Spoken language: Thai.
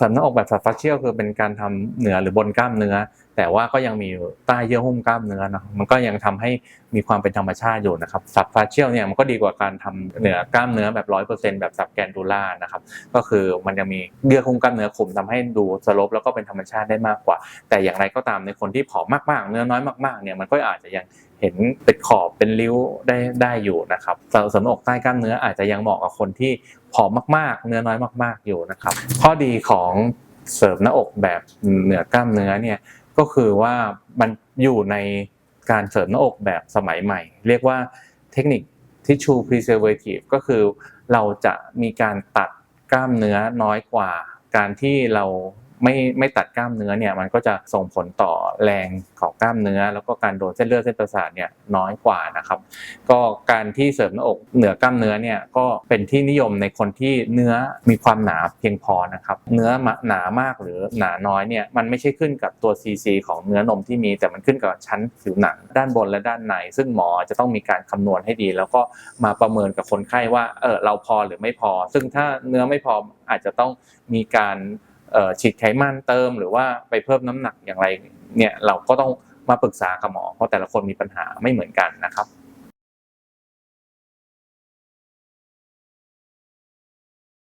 สริมหน้าอกแบบสับฟัชเชียลคือเป็นการทำเหนือหรือบนกล้ามเนื้อ แต่ว่าก็ยังมีใต้เยื่อหุ้มกล้ามเนื้อนะมันก็ยังทำให้มีความเป็นธรรมชาติอยู่นะครับสับฟัชเชียลเนี่ยมันก็ดีกว่าการทำเหนือกล้ามเนื้อแบบร้อยเปอร์เซ็นต์แบบสับแกนดูล่านะครับก็คือมันยังมีเยื่อหุ้มกล้ามเนื้อคุมทำให้ดูสลบแล้วก็เป็นธรรมชาติได้มากกว่า แต่อย่างไรก็ตามในคนที่ผอมมากๆ เนื้อน้อยมากๆเนี่ยมันก็อาจจะยัง เห็นเป็นขอบเป็นริ้วได้ได้อยู่นะครับเสริมหน้าอกใต้กล้ามเนื้ออาจจะยังเหมาะกับคนที่ผอมมากๆ เนื้อน้อยมาก ๆอยู่นะครับ ข้อดีของเสริมหน้าอกแบบเหนือกล้ามเนื้อเนี่ยก็คือว่ามันอยู่ในการเสริมหน้าอกแบบสมัยใหม่ เรียกว่าเทคนิค tissue preservative ก็คือเราจะมีการตัดกล้ามเนื้อน้อยกว่า การที่เรา ไม่ไม่ตัดกล้ามเนื้อเนี่ยมันก็จะส่งผลต่อแรงของกล้ามเนื้อ แล้วก็การโดนเส้นเลือดเส้นประสาทเนี่ยน้อยกว่านะครับก็การที่เสริมหน้าอกเหนือกล้ามเนื้อเนี่ยก็เป็นที่นิยมในคนที่เนื้อมีความหนาเพียงพอนะครับเนื้อหนามากหรือหนาน้อยเนี่ยมันไม่ใช่ขึ้นกับตัว CC ของเนื้อนมที่มีแต่มันขึ้นกับชั้นผิวหนังด้านบนและด้านใน ซึ่งหมอจะต้องมีการคำนวณให้ดี แล้วก็มาประเมินกับคนไข้ว่าเออเราพอหรือไม่พอ ซึ่งถ้าเนื้อไม่พออาจจะต้องมีการ ฉีดไขมันเติมหรือว่าไปเพิ่มน้ำหนักอย่างไรเนี่ยเราก็ต้องมาปรึกษากับหมอเพราะแต่ละคนมีปัญหาไม่เหมือนกันนะครับ